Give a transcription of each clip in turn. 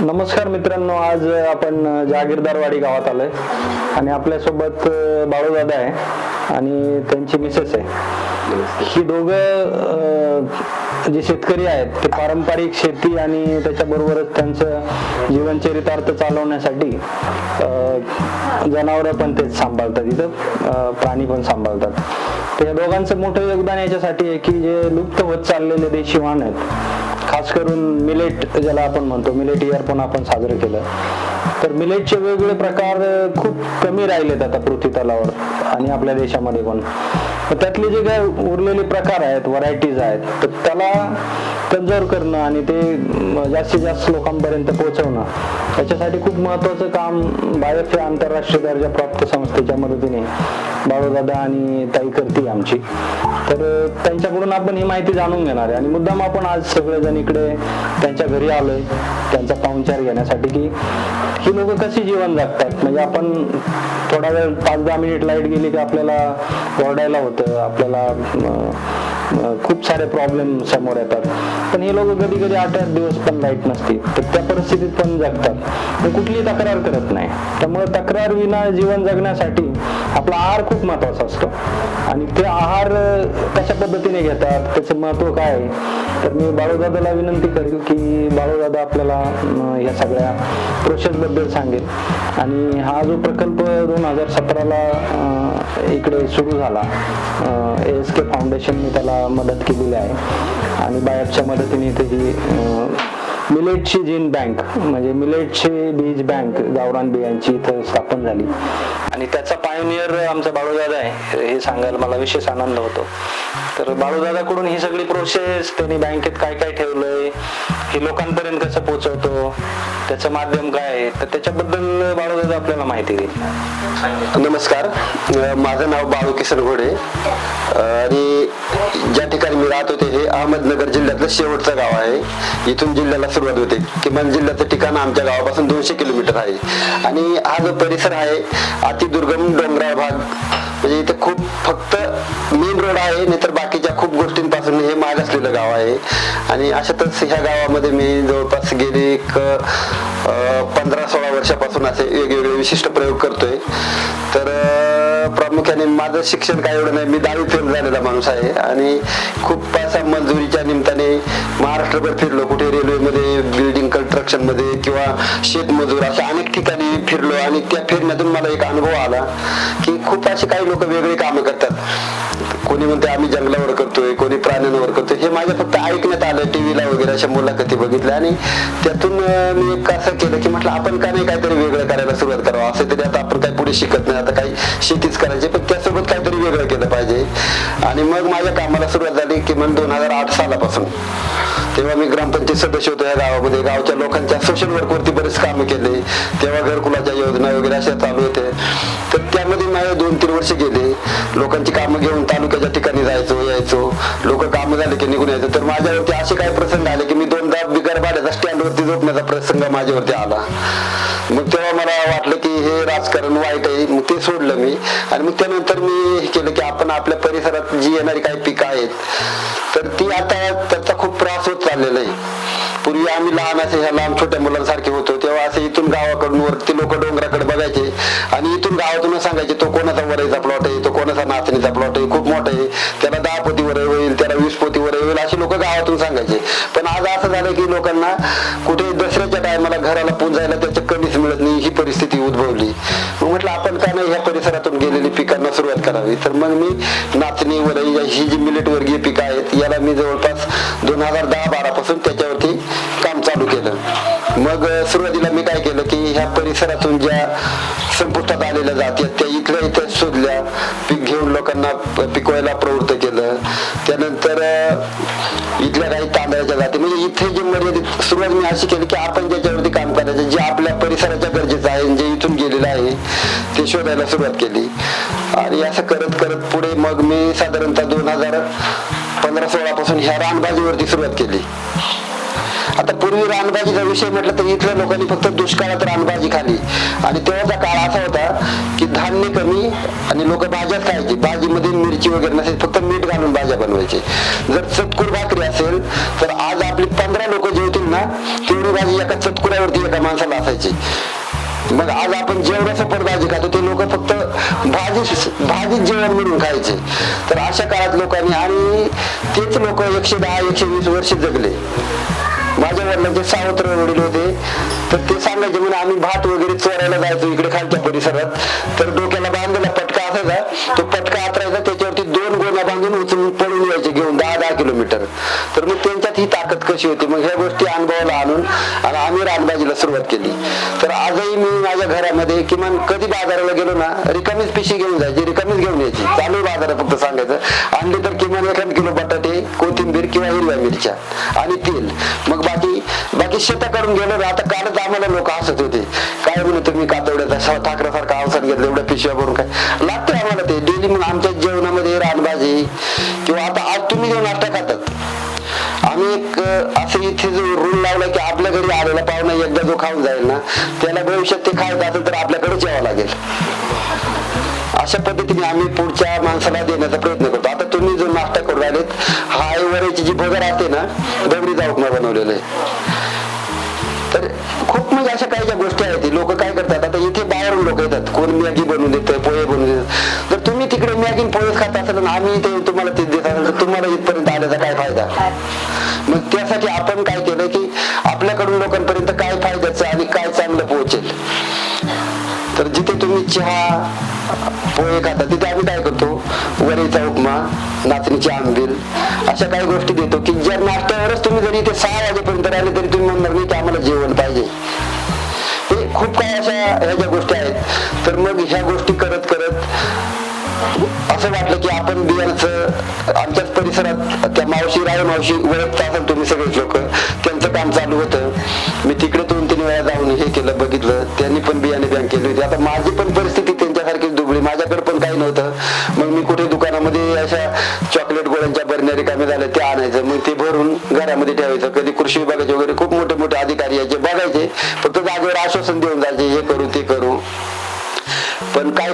नमस्कार मित्रांनो आज आपण जागीरदारवाडी गावात आलोय. आणि आपल्यासोबत अं, बाळूदादा आहे आणि त्यांची मिसेस आहे. ही दोघं जे शेतकरी आहेत ते पारंपरिक शेती आणि त्याच्याबरोबरच त्यांचं जीवनचरितार्थ चालवण्यासाठी जनावरं पण तेच सांभाळतात इथं प्राणी पण सांभाळतात. तर या दोघांचं मोठं योगदान याच्यासाठी आहे की जे लुप्त होत चाललेले देशी वाहन आहेत खास करून मिलेट ज्याला आपण म्हणतो मिलेट इयर पण आपण साजरं केलं. तर मिलेटचे वेगवेगळे प्रकार खूप कमी राहिलेत आता पृथ्वी तलावर आणि आपल्या देशामध्ये पण. तर त्यातले जे काय उरलेले प्रकार आहेत व्हरायटीज आहेत तर त्याला कन्झर्व करणं आणि ते जास्तीत जास्त लोकांपर्यंत पोहोचवणं त्याच्यासाठी खूप महत्वाचं काम बायोफे आंतरराष्ट्रीय दर्जा प्राप्त संस्थेच्या मदतीने बाळूदादा आणि ताई करते आमची. तर त्यांच्याकडून आपण ही माहिती जाणून घेणार आहे. आणि मुद्दाम आपण आज सगळेजण इकडे त्यांच्या घरी आलोय त्यांचा पाहुणचार घेण्यासाठी की ही लोक कशी जीवन जगतात? म्हणजे आपण थोडा वेळ पाच दहा मिनिट लाइट गेली की आपल्याला ओरडायला होतं आपल्याला खूप सारे प्रॉब्लेम समोर येतात. पण हे लोक कधी कधी आठ आठ दिवस पण लाइट नसते. तर त्या परिस्थितीत पण जगतात. पण कुठलीही तक्रार करत नाही. त्यामुळे तक्रार विना जीवन जगण्यासाठी आपला आहार खूप महत्त्वाचा असतो. आणि ते आहार कशा पद्धतीने घेतात त्याचं महत्त्व काय आहे? तर मी बाळूदादाला विनंती करेल की बाळूदादा आपल्याला या सगळ्या प्रोसेस बद्दल सांगेल. आणि हा जो प्रकल्प दोन हजार सतराला इकडे सुरू झाला एस के फाउंडेशनने त्याला मदत केलेली आहे. आणि बायपच्या मदतीने इथे ही मिलेटची जीन बँक म्हणजे मिलेटची बीज बँक गावरान बियांची इथं स्थापन झाली. आणि त्याचा पायोनियर आमचा बाळूदादा आहे हे सांगायला मला विशेष आनंद होतो. तर बाळूदादाकडून ही सगळी प्रोसेस त्यांनी बँकेत काय काय ठेवलंय हे लोकांपर्यंत कसं पोहोचवतो त्याचं माध्यम काय आहे तर त्याच्याबद्दल बाळूदादा आपल्याला माहिती देईल. नमस्कार माझं नाव बाळू किसन घोडे आणि ज्या ठिकाणी मी राहत होते हे अहमदनगर जिल्ह्यातलं शेवटचं गाव आहे. इथून जिल्ह्याला सुरुवात होते किमान जिल्ह्याचं ठिकाण आमच्या गावापासून दोनशे किलोमीटर आहे. आणि हा जो परिसर आहे अतिदुर्गम डोंगराळ भाग म्हणजे इथे खूप फक्त मेन रोड आहे नाहीतर बाकीच्या खूप गोष्टींपासून हे माग असलेलं गाव आहे. आणि अशातच ह्या गावामध्ये मी जवळपास गेले एक पंधरा सोळा वर्षापासून असे वेगवेगळे विशिष्ट प्रयोग करतोय. तर प्रामुख्याने माझं शिक्षण काय एवढं नाही मी दहावी फेल झालेला माणूस आहे. आणि खूप असा मंजुरीच्या निमित्ताने महाराष्ट्रभर फिरलो. कुठे रेल्वेमध्ये कन्स्ट्रक्शनमध्ये किंवा शेतमजूर अशा अनेक ठिकाणी फिरलो आणि त्या फिरण्यातून मला एक अनुभव आला की खूप असे काही लोक वेगळी कामं करतात. कोणी म्हणते आम्ही जंगलावर करतोय कोणी प्राण्यांवर करतोय. हे माझ्या फक्त ऐकण्यात आलं टीव्हीला वगैरे अशा मुलाखती बघितल्या आणि त्यातून मी एक असं केलं की म्हटलं आपण का नाही काहीतरी वेगळं करायला सुरुवात करावं? असं तरी आता आपण काही पुढे शिकत नाही आता काही शेतीच करायची पण त्यासोबत काहीतरी वेगळं केलं पाहिजे. आणि मग माझ्या कामाला सुरुवात झाली किमान दोन हजार आठ सालापासून. तेव्हा मी ग्रामपंचायत सदस्य होतो या गावामध्ये. गावच्या लोकांच्या सोशल वर्कवरती बरेच कामं केले. तेव्हा घरकुलाच्या योजना वगैरे अशा चालू होत्या. तर त्यामध्ये माझे दोन तीन वर्ष गेले. लोकांची कामं घेऊन तालुक्याच्या ठिकाणी जायचो यायचो. लोक कामं झाले की निघून यायचो. तर माझ्यावरती असे काही प्रसंग आले की मी दोनदा बिगर भाड्याचा स्टँडवरती झोपण्याचा प्रसंग माझ्यावरती आला. मग तेव्हा मला वाटलं की हे राजकारण वाईट आहे. मग ते सोडलं मी. आणि मग त्यानंतर मी हे केलं की आपण आपल्या परिसरात जी येणारी काही पिकं आहेत तर ती आता त्याचा खूप त्रास होत चाललेला आहे पूर्वी आम्ही लहान असे ह्या लहान छोट्या मुलांसारखे होतो तेव्हा असे इथून गावाकडून वरती लोक डोंगराकडे बघायचे आणि इथून गावातून सांगायचे तो कोणाचा वरईचा प्लॉट आहे तो कोणाचा नाचणीचा प्लॉट आहे खूप मोठा आहे त्याला दहा पोती वर होईल त्याला वीस पोती वर होईल असे लोक गावातून सांगायचे. पण आज असं झालं की लोकांना कुठे दसऱ्याच्या टायमाला घराला पुंजायला त्याच्या कमीच मिळत नाही ही परिस्थिती उद्भवली. मग म्हटलं आपण का नाही ह्या परिसरातून गेलेली पिकांना सुरुवात करावी? तर मग मी नाचणी वरई ही जी मिलेट वर्गीय पिकं आहेत याला मी जवळपास दोन हजार दहा बारा पासून ह्या परिसरातून ज्या संपुष्टात आलेल्या जाती आहेत त्या इथल्या इथं शोधल्या पीक घेऊन लोकांना पिकवायला प्रवृत्त केलं. त्यानंतर इथल्या काही तांदळाच्या जाती म्हणजे इथे जे मर्यादित सुरुवात मी अशी केली की आपण ज्याच्यावरती काम करायचं जे आपल्या परिसराच्या गरजेचं आहे जे इथून गेलेलं आहे ते शोधायला सुरुवात केली. आणि असं करत करत पुढे मग मी साधारणतः दोन हजार पंधरा सोळा पासून ह्या रानबाजीवरती सुरुवात केली. आता पूर्वी रानभाजीचा विषय म्हटलं तर इथल्या लोकांनी फक्त दुष्काळात रानभाजी खाली. आणि तेव्हाचा काळ असा होता की धान्य कमी आणि लोक भाज्याच खायची. भाजीमध्ये मिरची वगैरे नसेल फक्त मीठ घालून भाज्या बनवायचे. जर चतकुर भाकरी असेल तर आज आपली पंधरा लोक जेवतील ना तेवढी भाजी एका चतकुरावरती एका माणसाला असायची. मग आज आपण जेवढं सफर भाजी खातो ते लोक फक्त भाजी भाजीच जेवण म्हणून खायचे. तर अशा काळात लोकांनी आणि तेच लोक एकशे दहा एकशे वीस वर्ष जगले. माझ्या वडिलांचे सावत्र वडील होते. तर ते सांगायचे म्हणून आम्ही भात वगैरे चोरायला जायचो इकडे खालच्या परिसरात. तर डोक्याला बांधलेला पटका असायचा. तो पटका आतरायचा त्याच्यावरती दोन गोण्या बांधून उचलून पळून यायचे घेऊन दहा दहा किलोमीटर. तर मग त्यांच्यात ही ताकद कशी होती? मग ह्या गोष्टी अनुभवाला आणून आणि आम्ही रानबाजीला सुरुवात केली. तर आजही मी माझ्या घरामध्ये किमान कधी बाजाराला गेलो ना रिकामीच पिशी घेऊन जायची रिकामीच घेऊन यायची. चालू बाजारात फक्त सांगायचं. आणली तर किमान एखाद किलो कोथिंबीर किंवा हिरव्या मिरच्या. आणि तेल. मग बाकी बाकी शेता करून गेलो आता कालच आम्हाला लोक हसत होते. काय म्हणून तुम्ही ठाकरे सारखा अवसर घेतलं एवढ्या पिशव्या भरून काय? लागते आम्हाला ते. डेली म्हणून आमच्या जेवणामध्ये रानभाजी किंवा आता आज तुम्ही जेवण नाश्ता खातात आम्ही एक असं इथे जो रूल लावला की आपल्या घरी आलेला पाहुणा एकदा जो खाऊन जाईल ना त्याला भविष्यात ते खायचं असेल तर आपल्याकडेच यावं लागेल. अशा पद्धतीने आम्ही पुढच्या माणसाला देण्याचा प्रयत्न करतो. आता तुम्ही जो नाश्ता करून राहिलेत हा वऱ्याची जी भगर असते ना दगडीचा उपमा बनवलेलं आहे. तर खूप म्हणजे अशा काही ज्या गोष्टी आहेत लोक काय करतात आता इथे बाहेरून लोक येतात. कोण मॅगी बनवून देतं पोहे बनवून देतात जर तुम्ही तिकडे मॅगी पोहे पोहेच खात असाल आम्ही ते तुम्हाला ते देत असाल तर तुम्हाला इथपर्यंत आल्याचा काय फायदा? मग त्यासाठी आपण काय केलं की आपल्याकडून लोकांपर्यंत काय फायद्याचं आणि काय चांगलं पोहोचेल? तर जिथे तुम्ही चहा पोहे खातात तिथे आम्ही काय करतो? वरीचा उपमा नाचणीची आंबील अशा काही गोष्टी देतो की जर नाश्त्यावरच तुम्ही जरी इथे सहा वाजेपर्यंत राहिले तरी तुम्ही म्हणणार नाही की आम्हाला जेवण पाहिजे. हे खूप काही अशा ह्या ज्या गोष्टी आहेत. तर मग ह्या गोष्टी करत करत असं वाटलं की आपण बियांचं आमच्याच परिसरात त्या मावशी राय मावशी ओळखता असाल तुम्ही सगळेच लोक. त्यांचं काम चालू होतं. मी तिकडे दोन तीन वेळा जाऊन हे केलं बघितलं. त्या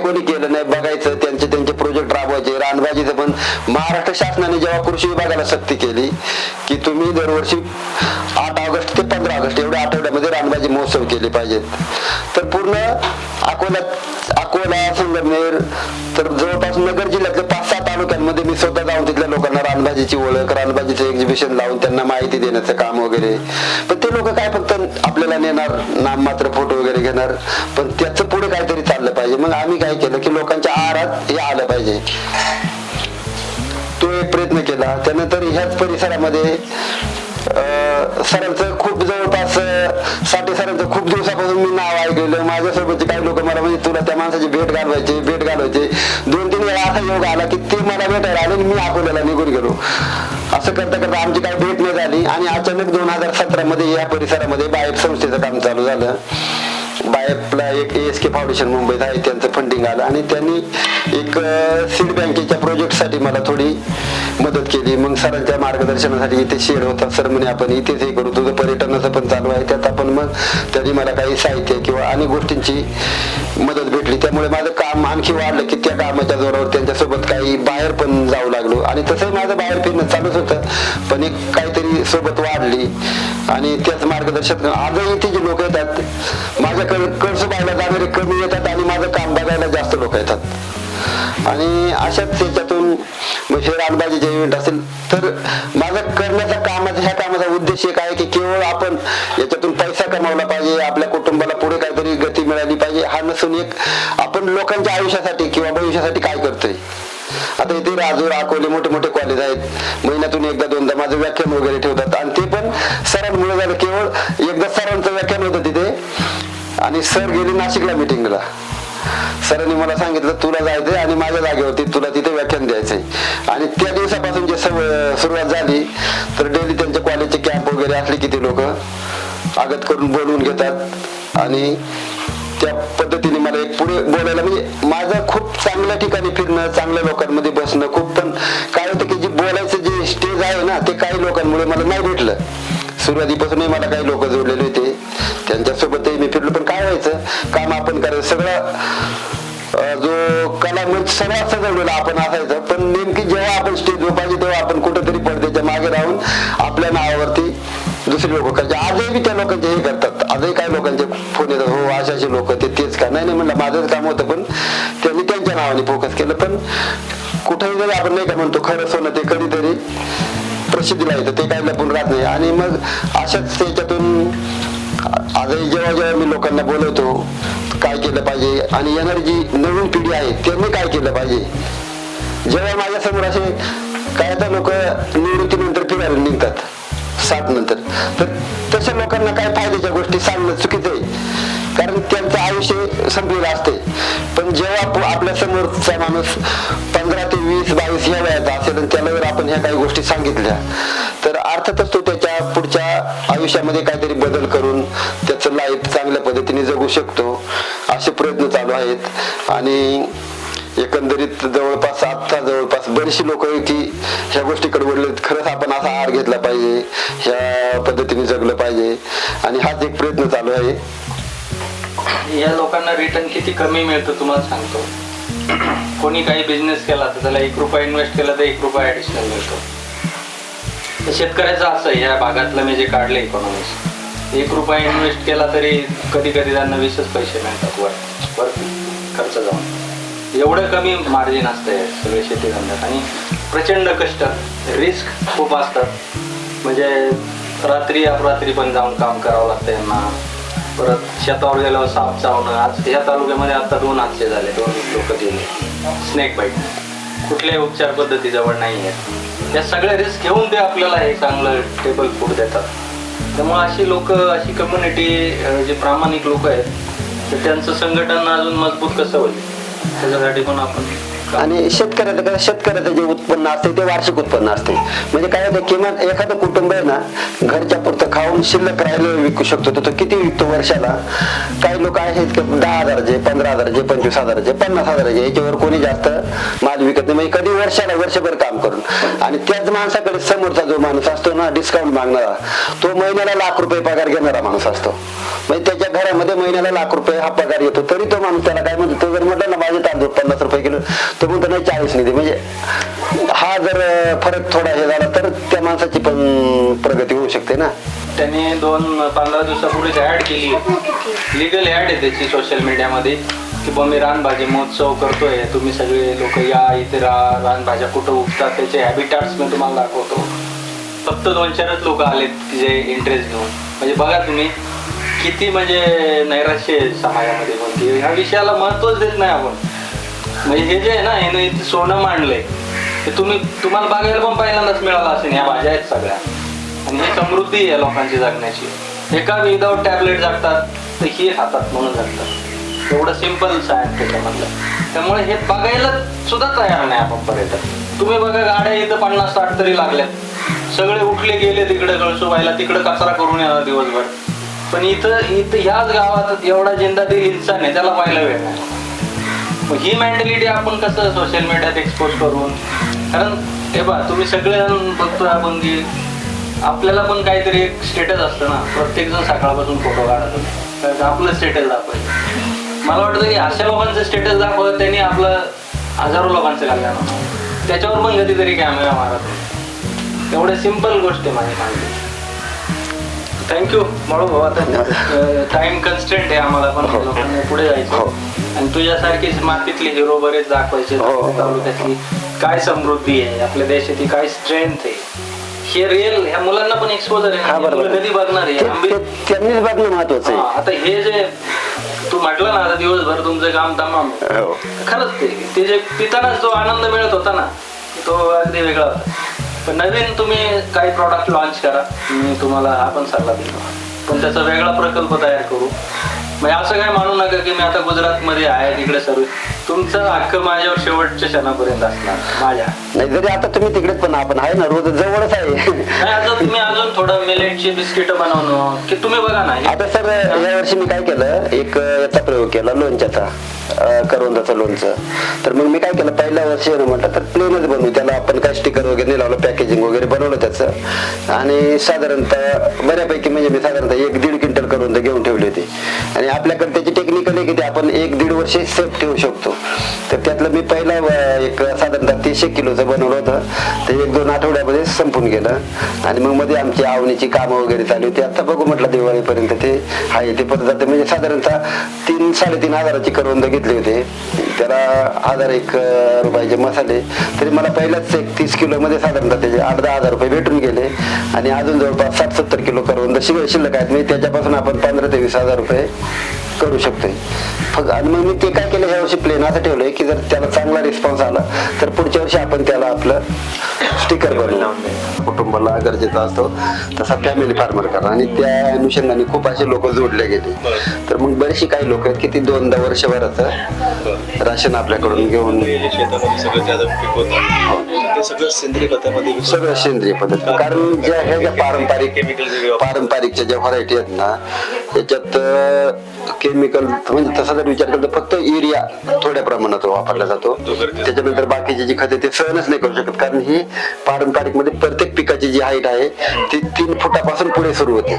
कोणी केलं नाही बघायचं त्यांचे त्यांचे प्रोजेक्ट राबवायचे. रानबाजीचं पण महाराष्ट्र शासनाने जेव्हा कृषी विभागाला सक्ती केली की तुम्ही दरवर्षी आठ ऑगस्ट ते पंधरा ऑगस्ट एवढ्या आठवड्यामध्ये रानबाजी महोत्सव केले पाहिजेत. तर पूर्ण अकोला अकोला संगमनेर तर जवळपास नगर जिल्ह्यातल्या पाच सहा तालुक्यांमध्ये मी स्वतः जाऊन तिथल्या लोकांना रानबाजीची ओळख रानबाजीचं एक्झिबिशन लावून त्यांना माहिती देण्याचं काम वगैरे. पण ते लोक काय फक्त आपल्याला नेणार नाम मात्र फोटो वगैरे घेणार पण त्याचं पुढे काहीतरी पाहिजे. मग आम्ही काय केलं की लोकांच्या आहारात हे आलं पाहिजे. तो एक प्रयत्न केला. त्यानंतर ह्याच परिसरामध्ये सरांचं खूप जवळपास साठे सरांचं खूप दिवसापासून मी नाव ऐकलेलं. माझ्यासोबतचे काही लोक मला म्हणजे तुला त्या माणसाची भेट घालवायची भेट घालवायची. दोन तीन वेळा असा योग आला की ते मला भेटायला आले मी अकोल्याला निघून गेलो. असं करता करता आमची काही भेट नाही झाली आणि अचानक दोन हजार सतरा मध्ये या परिसरामध्ये बाहेर संस्थेचं काम चालू झालं. बायपला एक एस के फाउंडेशन मुंबईत आहे त्यांचं फंडिंग आलं. आणि त्यांनी एक सीड बँकेच्या प्रोजेक्टसाठी मला थोडी मदत केली. मग सरांच्या मार्गदर्शनासाठी इथे शेड होता. सर म्हणे आपण इथेच हे करू. तुझं पर्यटनाचं पण चालू आहे. त्यात आपण मग त्यांनी मला काही साहित्य किंवा अनेक गोष्टींची मदत भेटली. त्यामुळे माझं काम आणखी वाढलं की त्या कामाच्या जोरावर त्यांच्यासोबत काही बाहेर पण जाऊ लागलो. आणि तसंही माझं बाहेर फिरणं चालूच होतं. पण एक काहीतरी सोबत वाढली. आणि त्याच मार्गदर्शक आजही इथे जे लोक येतात माझ्या कर्ज पाहायला जाणारे कमी येतात आणि माझं काम बघायला जास्त लोक येतात. आणि अशाच त्याच्यातून मग हे रानबाजीचे इव्हेंट असेल तर माझं करण्याचा कामाचा ह्या कामाचा उद्देश एक आहे की केवळ आपण याच्यातून पैसा कमावला पाहिजे आपल्या कुटुंबाला पुढे काहीतरी गती मिळाली पाहिजे हा नसून एक आपण लोकांच्या आयुष्यासाठी किंवा भविष्यासाठी काय करतोय? आता इथे राजूर अकोले मोठे मोठे कॉलेज आहेत. महिन्यातून एकदा दोनदा माझं व्याख्यान वगैरे ठेवतात. आणि ते पण सरांमुळे झालं. केवळ एकदा सरांचं व्याख्यान होतं आणि सर गेले नाशिकला मिटिंगला सरांनी मला सांगितलं तुला जायचंय आणि माझ्या जागेवरती तुला तिथे व्याख्यान द्यायचंय. आणि त्या दिवसापासून जे सव- सुरुवात झाली तर डेली त्यांच्या कॉलेजचे कॅम्प वगैरे असले की ते लोक आगत करून बोलवून घेतात. आणि त्या पद्धतीने मला एक पुढे बोलायला म्हणजे माझं खूप चांगल्या ठिकाणी फिरणं चांगल्या लोकांमध्ये बसणं खूप पण काय होतं की जे बोलायचं जे स्टेज आहे ना ते काही लोकांमुळे मला नाही भेटलं. सुरुवातीपासूनही मला काही लोक जोडलेले होते. त्यांच्यासोबत काम आपण करायचं सगळं जो कला म्हणजे सगळा सजवलेला आपण असायचं. पण नेमकी जेव्हा आपण स्टेजवर पाहिजे तेव्हा आपण कुठेतरी पडद्याच्या मागे राहून आपल्या नावावरती दुसरी लोक करायचे. आजही त्या लोकांचे हे करतात. आजही काही लोकांचे फोन येतात हो अशाचे लोक ते तेच का? नाही नाही म्हणलं माझंच काम होतं पण त्यांनी त्यांच्या नावाने फोकस केलं. पण कुठेही जरी आपण नाही का म्हणतो खरं सोनं ते कधीतरी प्रसिद्धीला येतं ते काही लपून राहत नाही. आणि मग अशाच त्याच्यातून आजही जेव्हा जेव्हा मी लोकांना बोलवतो काय केलं पाहिजे आणि येणारी जी नवीन पिढी आहे त्यांनी काय केलं पाहिजे? जेव्हा माझ्यासमोर असे काय आता लोक निवृत्तीनंतर फिरायला निघतात सात नंतर. तर तशा लोकांना काय फायद्याच्या गोष्टी सांगणं चुकीचं आहे. कारण त्यांचं आयुष्य संपलेलं असते. पण जेव्हा आपल्या समोरचा माणूस पंधरा ते वीस बावीस या वयाचा असेल आणि त्याला जर आपण ह्या काही गोष्टी सांगितल्या अर्थातच तो त्याच्या पुढच्या आयुष्यामध्ये काहीतरी बदल करून त्याचं लाईफ चांगल्या पद्धतीने जगू शकतो. असे प्रयत्न चालू आहेत. आणि एकंदरीत जवळपास आता जवळपास बरीचशी लोक की ह्या गोष्टीकडे वळले खरंच आपण असा आहार घेतला पाहिजे. ह्या पद्धतीने जगलं पाहिजे. आणि हाच एक प्रयत्न चालू आहे. या लोकांना रिटर्न किती कमी मिळतं तुम्हाला सांगतो? कोणी काही बिझनेस केला तर त्याला एक रुपया इन्व्हेस्ट केला तर एक रुपया ऍडिशनल मिळतो. शेतकऱ्याचं असं आहे, या भागातलं मी जे काढलं इकॉनॉमिक्स एक रुपया इन्व्हेस्ट केला तरी कधी कधी त्यांना वीसच पैसे मिळतात वर वर खर्च जाऊन. एवढं कमी मार्जिन असतं सगळे शेती धंद्यात आणि प्रचंड कष्ट रिस्क खूप असतात. म्हणजे रात्री अपरात्री पण जाऊन काम करावं लागतं यांना. परत शेतावर गेल्यावर साप चावणं. आज या तालुक्यामध्ये आता दोन हादसे झाले दोन लोक गेले. स्नेक बाईट कुठल्याही उपचार पद्धती जवळ नाही आहेत या सगळ्या रिस्क घेऊन ते आपल्याला हे चांगलं टेबल फूड देतात. त्यामुळे अशी लोक अशी कम्युनिटी जे प्रामाणिक लोक आहेत तर त्यांचं संघटन अजून मजबूत कसं होईल? त्याच्यासाठी पण आपण आणि शेतकऱ्याचं कसं शेतकऱ्याचं जे उत्पन्न असते ते वार्षिक उत्पन्न असते. म्हणजे काय होतं किमान एखादं कुटुंब आहे ना घरच्या पुरतं खाऊन शिल्लक राहिलं विकू शकतो. तर तो किती विकतो वर्षाला? काही लोक आहेत की दहा हजाराचे पंधरा हजाराचे पंचवीस हजाराचे पन्नास हजाराचे याच्यावर कोणी जास्त माल विकत नाही. म्हणजे कधी वर्षाला वर्षभर काम करून. आणि त्याच माणसाकडे समोरचा जो माणूस असतो ना डिस्काउंट मागणारा तो महिन्याला लाख रुपये पगार घेणारा माणूस असतो. म्हणजे त्याच्या घरामध्ये महिन्याला लाख रुपये हा पगार येतो. तरी तो माणूस त्याला काय म्हणतो तो जर म्हटलं ना माझे तांदूळ पन्नास रुपये किलो तो म्हणतो नाही चाळीस नाही म्हणजे हा जर फरक थोडा हे झाला तर त्या माणसाची पण प्रगती होऊ शकते ना. त्यांनी दोन पंधरा दिवसापूर्वीच ऍड केली. लिगल ऍड आहे त्याची सोशल मीडियामध्ये की बा मी रानभाजी महोत्सव करतोय. तुम्ही सगळे लोक या इथे राहा रानभाज्या कुठं उगतात त्याचे हॅबिटाट्स मी तुम्हाला दाखवतो. फक्त दोन चारच लोक आलेत की जे इंटरेस्ट घेऊन. म्हणजे बघा तुम्ही किती म्हणजे नैराश्य समाजामध्ये. पण ह्या विषयाला महत्वच देत नाही आपण. म्हणजे हे जे आहे ना हे इथे सोनं मांडलंय ते तुम्ही तुम्हाला बघायला पण पहिल्यांदाच मिळालं असेल या भाज्या आहेत सगळ्या. आणि ही समृद्धी आहे लोकांची जगण्याची. एका विदाऊट टॅबलेट जगतात तर ही हातात म्हणून जगतात. एवढं सिंपल सायन्स त्याच्यामधलं त्यामुळे हे बघायला सुद्धा तयार नाही आपण पर्यटक तुम्ही बघा गाड्या इथं पन्नास साठ तरी लागल्यात. सगळे उठले गेले तिकडे कळसुबाईला तिकडे कचरा करून येणार दिवसभर. पण इथं इथं ह्याच गावात एवढा जिंदादिल इन्सान आहे त्याला पाहायला वेळ नाही. मग ही मेंटॅलिटी आपण कसं सोशल मीडियात एक्सपोज करून? कारण हे बा तुम्ही सगळेजण बघतोय आपण की आपल्याला पण काहीतरी एक स्टेटस असतं ना. प्रत्येक जण सकाळपासून फोटो काढतो आपलं स्टेटस दाखवायचं. मला वाटतं की अशा लोकांचं स्टेटस दाखवत त्यांनी आपलं हजारो लोकांचं कल्याण त्याच्यावर पण कधीतरी कॅमेरा मारत एवढे सिंपल गोष्ट आहे माझी माहिती थँक्यू म्हणू भाऊ आता टाइम कन्स्टंट आहे आम्हाला पण हो. लोकांना पुढे हो. जायचं आणि तुझ्यासारखीच मातीतले हिरो बरेच दाखवायचे हो, हो. तालुक्यातली. काय समृद्धी आहे आपल्या देशाची काय स्ट्रेंथ आहे. हे रिअल ह्या मुलांना पण एक्सपोजर हा आहे कधी बघणार आहे? त्यांनीच बघणं महत्वाचं हा, आहे आता हे जे तू म्हटलं ना आता दिवसभर तुमचं काम तमाम. हो. खरंच ते ते जे पितानाच जो आनंद मिळत होता ना तो अगदी वेगळा होता. पण नवीन तुम्ही काही प्रॉडक्ट लॉन्च करा. मी तुम्हाला हा पण सल्ला देतो. पण त्याचा वेगळा प्रकल्प तयार करू. म्हणजे असं काही मानू नका की मी आता गुजरातमध्ये आहे तिकडे सर्व तुमचं हक्क माझ्यावर शेवटच्या क्षणापर्यंत असणार माझ्या. नाही जरी आता तुम्ही तिकडेच पण आपण आहे ना रोज जवळच आहे. नाही आता तुम्ही अजून थोडं मिलेटची बिस्किट बनवणं की तुम्ही बघा ना हे- आता सर या वर्षी मी काय केलं एक अं, याचा प्रयोग केला लोणच्याचा अं, करवंदाचं लोणचं. तर मग मी काय केलं पहिल्या वर्षी आहे ना म्हटलं तर प्लेनच बनवू. त्याला आपण काय स्टिकर वगैरे नाही लावलं पॅकेजिंग वगैरे बनवलं त्याचं. आणि साधारणतः बऱ्यापैकी म्हणजे मी साधारणतः एक दीड क्विंटल करून घेऊन ठेवली होती. आणि आपल्याकडे त्याची टेक्निकल आहे की ते आपण एक दीड वर्ष सेफ ठेवू शकतो. तर त्यातलं मी पहिला एक साधारणतः तीनशे किलोचं बनवलं होतं. ते एक दोन आठवड्यामध्ये संपून गेलं. आणि मग मध्ये आमची आवणीची कामं वगैरे चालू होती. आता बघू म्हटलं दिवाळीपर्यंत ते आहे ते परत जाते. म्हणजे साधारणतः तीन साडेतीन हजाराची करवंद घेतली होती. त्याला हजार एक रुपयाचे मसाले. तरी मला पहिल्याच एक तीस किलोमध्ये साधारणतः त्याचे आठ दहा हजार रुपये भेटून गेले. आणि अजून जवळपास साठ सत्तर किलो करवंद शिल्लक आहेत. म्हणजे त्याच्यापासून आपण पंधरा ते वीस हजार रुपये करू शकतोय फक्त आणि मग मी ते काय केलं ह्या वर्षी प्लेन असं ठेवलंय की जर त्याला चांगला रिस्पॉन्स आला तर पुढच्या वर्षी आपण त्याला आपलं स्टिकर बनवू कुटुंबाला गरजेचा असतो तसा फॅमिली फार्मर करा. आणि त्या अनुषंगाने खूप असे लोक जोडले गेले. तर मग बरेचशी काही लोक आहेत की ती दोनदा वर्षभराचं राशन आपल्याकडून घेऊन हे सगळं सेंद्रिय सगळं सेंद्रिय पद्धत. कारण ज्या ह्या ज्या पारंपरिक. पारंपरिकच्या ज्या व्हरायटी आहेत ना त्याच्यात केमिकल म्हणजे तसा जर विचार केला तर फक्त युरिया थोड्या प्रमाणात वापरला जातो. त्याच्यानंतर बाकीची जी खते ते सहनच नाही करू शकत. कारण ही पारंपरिकमध्ये प्रत्येक पिकाची जी हाईट आहे ती तीन फुटापासून पुढे सुरू होते.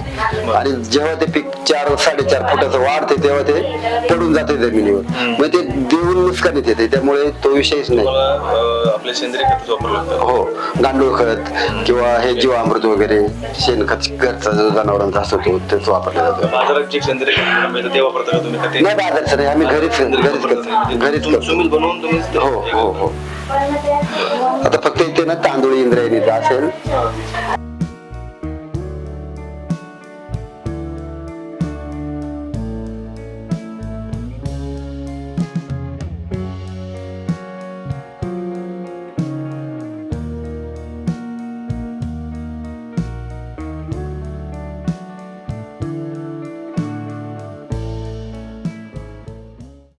आणि जेव्हा ते पीक चार साडेचार फुटाचं वाढते तेव्हा ते पडून जाते जमिनीवर. मग ते देऊन नुकसानीत येते त्यामुळे तो विषयच नाही. आपले सेंद्रिय खत हो गांडूळ खत किंवा हे जीवामृत वगैरे शेणखत घरचा जो जनावरांचा असतो तो तेच वापरला जातो. बाजारात जे सेंद्रिय खत ते वापरता का तुम्ही? नाही बाजारचं नाही. आम्ही घरीच घरीच करतो. घरीच तुम्ही करतो. बनवून तुम्ही हो हो हो. आता फक्त इथे ना तांदूळ इंद्रायणीचा असेल.